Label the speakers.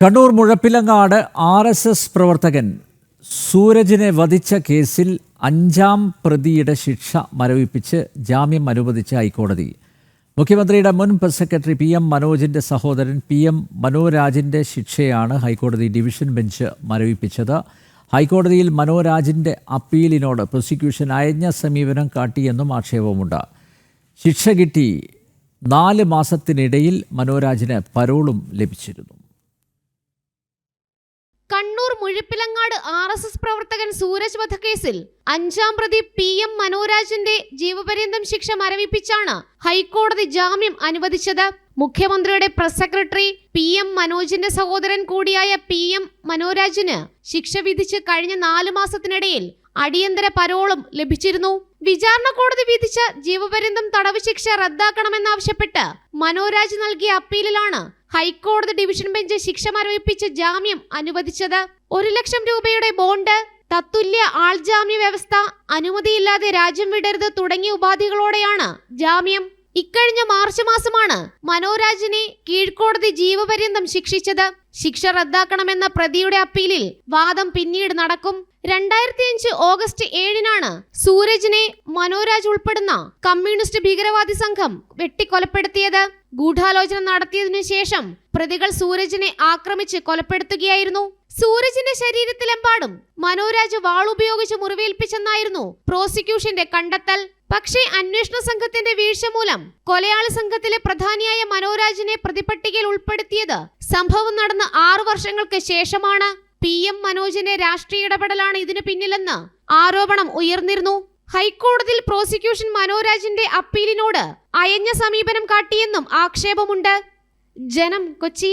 Speaker 1: Kannur Muzhappilangad R S S പ്രവർത്തകൻ സൂരജിനെ വധിച്ച കേസിൽ അഞ്ചാം പ്രതിയുടെ ശിക്ഷ മരവിപ്പിച്ച് ജാമ്യം അനുവദിച്ച ഹൈക്കോടതി. മുഖ്യമന്ത്രിയുടെ മുൻ പ്രസ് സെക്രട്ടറി പി എം മനോജിന്റെ സഹോദരൻ പി എം മനോരാജിന്റെ ശിക്ഷയാണ് ഹൈക്കോടതി ഡിവിഷൻ ബെഞ്ച് മരവിപ്പിച്ചത്. ഹൈക്കോടതിയിൽ മനോരാജിന്റെ അപ്പീലിനോട് പ്രോസിക്യൂഷൻ അയഞ്ഞ സമീപനം കാട്ടിയെന്നും ആക്ഷേപമുണ്ട് ശിക്ഷ കിട്ടി നാല് മാസത്തിനിടയിൽ മനോരാജിന് പരോളും ലഭിച്ചിരുന്നു.
Speaker 2: Kannur Muzhappilangad R S S പ്രവർത്തകൻ സൂരജ് വധക്കേസിൽ അഞ്ചാം പ്രതി പി എം മനോരാജിന്റെ ജീവപര്യന്തം ശിക്ഷ മരവിപ്പിച്ചാണ് ഹൈക്കോടതി ജാമ്യം അനുവദിച്ചത്. മുഖ്യമന്ത്രിയുടെ പ്രസ് സെക്രട്ടറി പി എം മനോജിന്റെ സഹോദരൻ കൂടിയായ പി എം മനോരാജിന് ശിക്ഷ വിധിച്ച് കഴിഞ്ഞ നാലു മാസത്തിനിടയിൽ അടിയന്തര പരോളും ലഭിച്ചിരുന്നു. വിചാരണ കോടതി വിധിച്ച ജീവപര്യന്തം തടവ് ശിക്ഷ റദ്ദാക്കണമെന്നാവശ്യപ്പെട്ട് മനോരാജ് നൽകിയ അപ്പീലിലാണ് ഹൈക്കോടതി ഡിവിഷൻ ബെഞ്ച് ശിക്ഷ മരവിപ്പിച്ച് ജാമ്യം അനുവദിച്ചത് ഒരു ലക്ഷം രൂപയുടെ ബോണ്ട് തത്തുല്യ ആൾജാമ്യ വ്യവസ്ഥ അനുമതിയില്ലാതെ രാജ്യം വിടരുത് തുടങ്ങിയ ഉപാധികളോടെയാണ് ജാമ്യം. ഇക്കഴിഞ്ഞ മാർച്ച് മാസമാണ് മനോരാജിനെ കീഴ്ക്കോടതി ജീവപര്യന്തം ശിക്ഷിച്ചത്. ശിക്ഷ റദ്ദാക്കണമെന്ന പ്രതിയുടെ അപ്പീലിൽ വാദം പിന്നീട് നടക്കും. രണ്ടായിരത്തി അഞ്ച് ഓഗസ്റ്റ് ഏഴിനാണ് സൂരജിനെ മനോരാജ് ഉൾപ്പെടുന്ന കമ്മ്യൂണിസ്റ്റ് ഭീകരവാദി സംഘം വെട്ടിക്കൊലപ്പെടുത്തിയത്. ഗൂഢാലോചന നടത്തിയതിനു ശേഷം പ്രതികൾ സൂരജിനെ ആക്രമിച്ച് കൊലപ്പെടുത്തുകയായിരുന്നു. സൂരജിന്റെ ശരീരത്തിലെമ്പാടും മനോരാജ് വാളുപയോഗിച്ച് മുറിവേൽപ്പിച്ചെന്നായിരുന്നു പ്രോസിക്യൂഷന്റെ കണ്ടെത്തൽ. പക്ഷേ അന്വേഷണ സംഘത്തിന്റെ വീഴ്ച മൂലം കൊലയാളി സംഘത്തിലെ പ്രധാനിയായ മനോരാജിനെ പ്രതിപട്ടികയിൽ ഉൾപ്പെടുത്തിയത് സംഭവം നടന്ന ആറു വർഷങ്ങൾക്ക് ശേഷമാണ്. പി. എം. മനോജിന്റെ രാഷ്ട്രീയ ഇടപെടലാണ് ഇതിനു പിന്നിലെന്ന് ആരോപണം ഉയർന്നിരുന്നു. ഹൈക്കോടതിയിൽ പ്രോസിക്യൂഷൻ മനോരാജിന്റെ അപ്പീലിനോട് അയഞ്ഞ സമീപനം കാട്ടിയെന്നും ആക്ഷേപമുണ്ട്. ജനം കൊച്ചി.